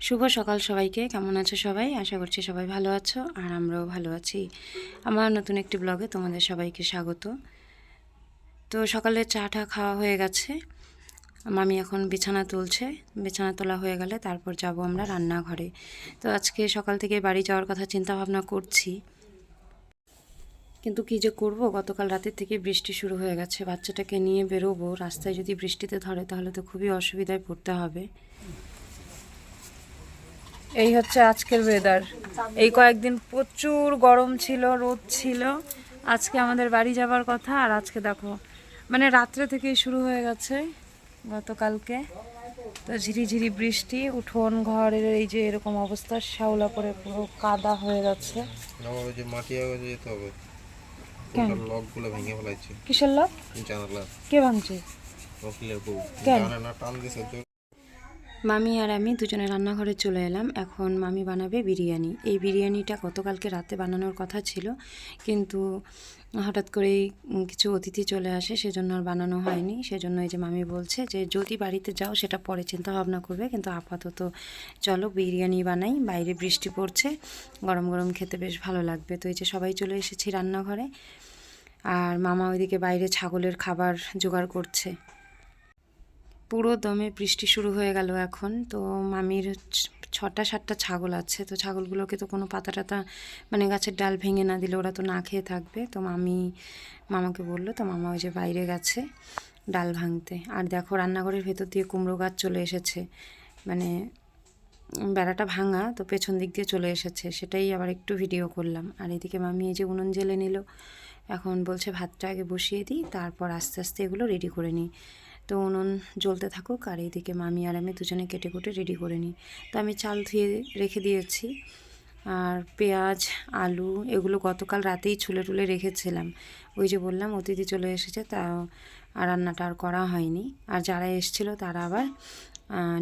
শুভ সকাল সবাইকে। কেমন আছো সবাই? আশা করছি সবাই ভালো আছো আর আমরাও ভালো আছি। আমার নতুন একটি ব্লগে তোমাদের সবাইকে স্বাগত। তো সকালে চাটা খাওয়া হয়ে গেছে। মামি এখন বিছানা তুলছে। বিছানা তোলা হয়ে গেলে তারপর যাব আমরা রান্নাঘরে। তো আজকে সকাল থেকে বাড়ি যাওয়ার কথা চিন্তা ভাবনা করছি। কিন্তু কী যে করব? গতকাল রাতের থেকে বৃষ্টি শুরু হয়ে গেছে। বাচ্চাটাকে নিয়ে বেরোবো। রাস্তায় যদি বৃষ্টিতে ধরে তাহলে তো খুবই অসুবিধায় পড়তে হবে। এই হচ্ছে আজকের ওয়েদার এই কয়েকদিন প্রচুর গরম ছিল রোদ ছিল। আজকে আমাদের বাড়ি যাবার কথা আর আজকে দেখো মানে রাত্রে থেকেই শুরু হয়ে গেছে গতকালকে। তো ঝিরিঝিরি বৃষ্টি উঠোন ঘরের এই যে এরকম অবস্থা শ্যাওলা পরে পুরো কাদা হয়ে যাচ্ছে না যে মাটি আগে যেতে হবে কেন? লকগুলো ভেঙে ফেলাইছে। কিসের লোক? জানালা। কে ভাঙছে? কেন? টান দিছে জোর মামি আর আমি দুজনে রান্নাঘরে চলে এলাম। এখন মামি বানাবে বিরিয়ানি। এই বিরিয়ানিটা গতকালকে রাতে বানানোর কথা ছিল, কিন্তু হঠাৎ করেই কিছু অতিথি চলে আসে, সেজন্য আর বানানো হয়নি। সেজন্য এই যে মামি বলছে যে, যদি বাড়িতে যাও, সেটা পরে চিন্তা ভাবনা করবে, কিন্তু আপাতত চলো বিরিয়ানি বানাই। বাইরে বৃষ্টি পড়ছে, গরম গরম খেতে বেশ ভালো লাগবে। তো এই যে সবাই চলে এসেছি রান্নাঘরে। আর মামা ওইদিকে বাইরে ছাগলের খাবার জোগাড় করছে। পুরো দমে বৃষ্টি শুরু হয়ে গেল এখন। তো মামির ছটা, সাতটা ছাগল আছে। তো ছাগলগুলোকে তো কোনো পাতা টাতা মানে গাছের ডাল ভেঙে না দিলে ওরা তো না খেয়ে থাকবে। তো মামি, মামাকে বলল, তো মামা ওই যে বাইরে গেছে ডাল ভাঙতে। আর দেখো রান্নাঘরের ভেতর দিয়ে কুমড়ো গাছ চলে এসেছে। মানে বেড়াটা ভাঙা, তো পেছন দিক দিয়ে চলে এসেছে। সেটাই আবার একটু ভিডিও করলাম। আর এদিকে মামি এই যে উনুন জেলে নিল। এখন বলছে ভাতটা আগে বসিয়ে দিই, তারপর আস্তে আস্তে এগুলো রেডি করে নিই। তো উনুন জ্বলতে থাকুক আর এইদিকে মামি আর আমি দুজনে কেটে কুটে রেডি করে নিই। তো আমি চাল ধুয়ে রেখে দিয়েছি আর পেঁয়াজ, আলু এগুলো গতকাল রাতেই ছুলে টুলে রেখেছিলাম। ওই যে বললাম, অতিথি চলে এসেছে, তা আর রান্নাটা আর করা হয়নি। আর যারা এসেছিল তারা আবার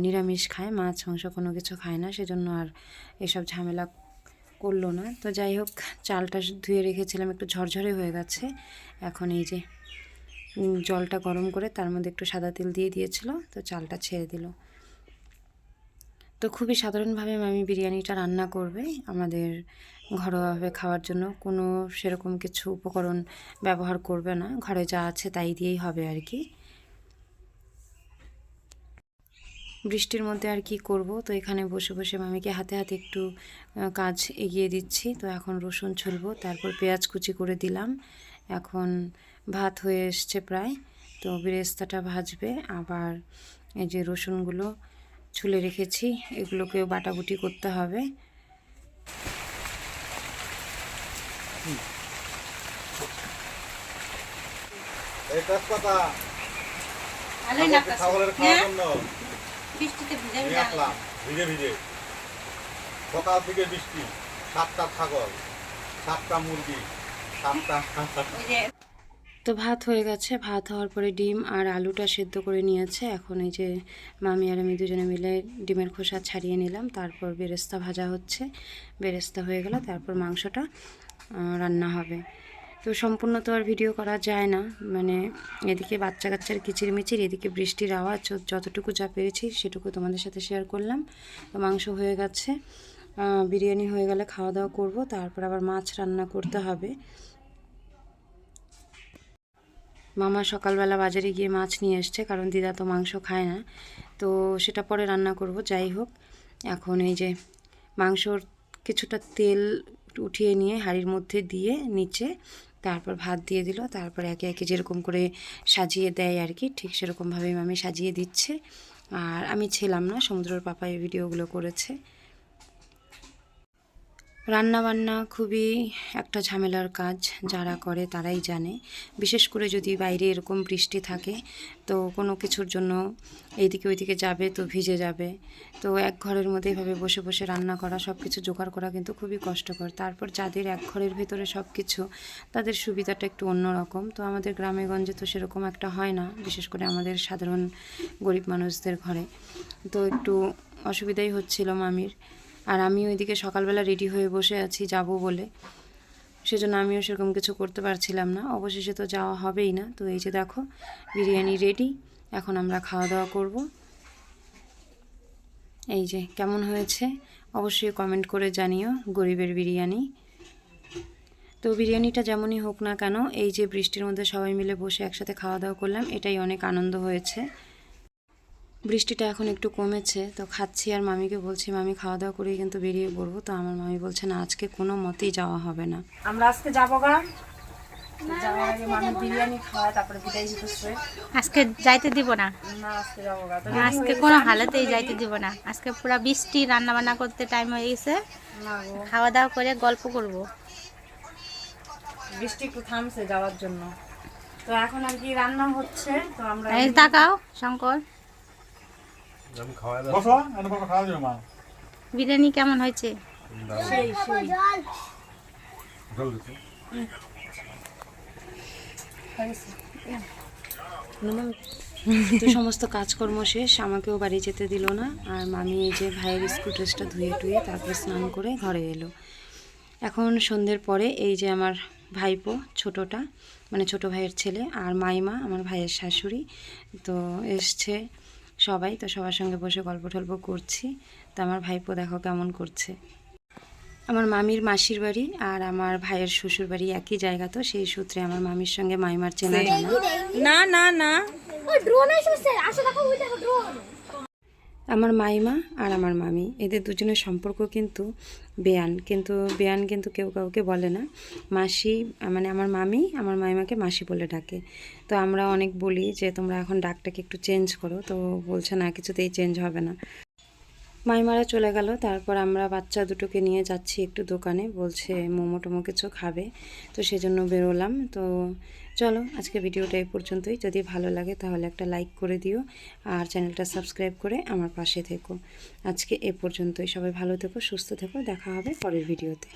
নিরামিষ খায়, মাছ, মাংস কোনো কিছু খায় না, সেজন্য আর এসব ঝামেলা করল না। তো যাই হোক, চালটা ধুয়ে রেখেছিলাম, একটু ঝরঝরে হয়ে গেছে। এখন এই যে জলটা গরম করে তার মধ্যে একটু সাদা তেল দিয়ে দিয়েছিল, তো চালটা ছেড়ে দিল। তো খুবই সাধারণভাবে মামি বিরিয়ানিটা রান্না করবে। আমাদের ঘরোয়াভাবে খাওয়ার জন্য কোনো সেরকম কিছু উপকরণ ব্যবহার করবে না। ঘরে যা আছে তাই দিয়েই হবে আর কি। বৃষ্টির মধ্যে আর কি করব? তো এখানে বসে বসে মামিকে হাতে হাতে একটু কাজ এগিয়ে দিচ্ছি। তো এখন রসুন ছুলবো, তারপর পেঁয়াজ কুচি করে দিলাম। এখন ভাত হয়ে এসছে প্রায়। তো বেরেস্তাটা ভাজবে। আবার এই যে রসুনগুলো ছুলে রেখেছি এগুলোকেও বাটাবুটি করতে হবে। ভিজে ভিজে ভিজে সকাল থেকে বৃষ্টি সাতটা ছাগল সাতটা মুরগি সাতটা তো ভাত হয়ে গেছে। ভাত হওয়ার পরে ডিম আর আলুটা সেদ্ধ করে নিয়েছে। এখন এই যে মামি আর আমি দুজনে মিলে ডিমের খোসা ছাড়িয়ে নিলাম। তারপর বেরেস্তা ভাজা হচ্ছে। বেরেস্তা হয়ে গেলে তারপর মাংসটা রান্না হবে। তো সম্পূর্ণ তো আর ভিডিও করা যায় না। মানে এদিকে বাচ্চা কাচ্চার কিচিরমিচির, এদিকে বৃষ্টির আওয়াজ যতটুকু যা পেরেছি সেটুকু তোমাদের সাথে শেয়ার করলাম। তো মাংস হয়ে গেছে। বিরিয়ানি হয়ে গেলে খাওয়া দাওয়া করব। তারপর আবার মাছ রান্না করতে হবে। মামা সকালবেলা বাজারে গিয়ে মাছ নিয়ে এসছে, কারণ দিদা তো মাংস খায় না। তো সেটা পরে রান্না করব, যাই হোক। এখন এই যে মাংসর কিছুটা তেল উঠিয়ে নিয়ে হাঁড়ির মধ্যে দিয়ে নিচে তারপর ভাত দিয়ে দিল। তারপর একে একে যেরকম করে সাজিয়ে দেয় আর কি, ঠিক সেরকমভাবেই মামি সাজিয়ে দিচ্ছে। আর আমি ছিলাম না, সমুদ্রের পাপা এই ভিডিওগুলো করেছে। রান্না বান্না খুবই একটা ঝামেলার কাজ যারা করে তারাই জানে। বিশেষ করে যদি বাইরে এরকম বৃষ্টি থাকে, তো কোনো কিছুর জন্য এইদিকে ওইদিকে যাবে তো ভিজে যাবে। তো এক ঘরের মধ্যে এভাবে বসে বসে রান্না করা সব কিছু জোগাড় করা কিন্তু খুবই কষ্টকর। তারপর যাদের এক ঘরের ভেতরে সব কিছু তাদের সুবিধাটা একটু অন্যরকম। তো আমাদের গ্রামে গঞ্জে তো সেরকম একটা হয় না, বিশেষ করে আমাদের সাধারণ গরিব মানুষদের ঘরে। তো একটু অসুবিধাই হচ্ছিল মামির। আর আমি ওইদিকে সকালবেলা রেডি হয়ে বসে আছি যাব বলে। সেজন্য আমিও সেরকম কিছু করতে পারছিলাম না। অবশেষে তো যাওয়া হবেই না। তো এই যে দেখো, বিরিয়ানি রেডি এখন আমরা খাওয়া দাওয়া করব। এই যে, কেমন হয়েছে? অবশ্যই কমেন্ট করে জানিও গরিবের বিরিয়ানি। তো বিরিয়ানিটা যেমনই হোক না কেন, এই যে বৃষ্টির মধ্যে সবাই মিলে বসে একসাথে খাওয়া দাওয়া করলাম, এটাই অনেক আনন্দ হয়েছে। বৃষ্টিটা এখন একটু কমেছে তো খাচ্ছি আর মামিকে বলছি মামি খাওয়া দাওয়া করেই কিন্তু বেরিয়ে পড়ব। তো আমার মামি বলছে না আজকে কোনো মতেই যাওয়া হবে না। আমরা আজকে যাব গা। যাওয়ার আগে মামি বিরিয়ানি তারপরে বিদায় আজকে যাইতে দিব না। না আজকে যাব গা। আজকে কোনো হালাতেই যাইতে দিব না। আজকে পুরো বৃষ্টি রান্না বান্না করতে টাইম হয়ে গেছে। খাওয়া দাওয়া করে গল্প করব। বৃষ্টি একটু থামছে যাওয়ার জন্য। তো এখন আর কি রান্না হচ্ছে তো আমরা তাকাও শঙ্কর। বসো খাওয়া যাবে মা। বিরিয়ানি কেমন হয়েছে? তো সমস্ত কাজকর্ম শেষ আমাকেও বাড়ি যেতে দিল না আর মামি এই যে ভাইয়ের স্কুল ড্রেসটা ধুয়ে টুয়ে তারপরে স্নান করে ঘরে এলো। এখন সন্ধ্যের পরে এই যে আমার ভাইপো ছোটটা মানে ছোট ভাইয়ের ছেলে আর মাইমা আমার ভাইয়ের শাশুড়ি তো এসছে সবাই তো সবার সঙ্গে বসে গল্প টল্প করছি। তো আমার ভাইপো দেখো কেমন করছে। আমার মামির মাসির বাড়ি আর আমার ভাইয়ের শ্বশুর বাড়ি একই জায়গা তো সেই সূত্রে আমার মামির সঙ্গে মাইমার চেনা জানা। না না না। আমার মাইমা আর আমার মামি। এদের দুজনের সম্পর্ক কিন্তু বেয়ান। কিন্তু বেয়ান কিন্তু কেউ কাউকে বলে না। মাসি মানে আমার মামি, আমার মাইমাকে মাসি বলে ডাকে। তো আমরা অনেক বলি যে, তোমরা এখন ডাকটাকে একটু চেঞ্জ করো। তো বলছে, না, কিছুতেই চেঞ্জ হবে না। মাইমারা চলে গেল, তারপর আমরা বাচ্চা দুটোকে নিয়ে যাচ্ছি একটু দোকানে, বলছে মোমো টোমো কিছু খাবে, তো সেজন্য বেরোলাম। তো চলো, আজকে ভিডিওটা এই পর্যন্তই। যদি ভালো লাগে তাহলে একটা লাইক করে দিও আর চ্যানেলটা সাবস্ক্রাইব করে আমার পাশে থেকো। আজকে এ পর্যন্তই। সবাই ভালো থেকো, সুস্থ থেকো। দেখা হবে পরের ভিডিওতে।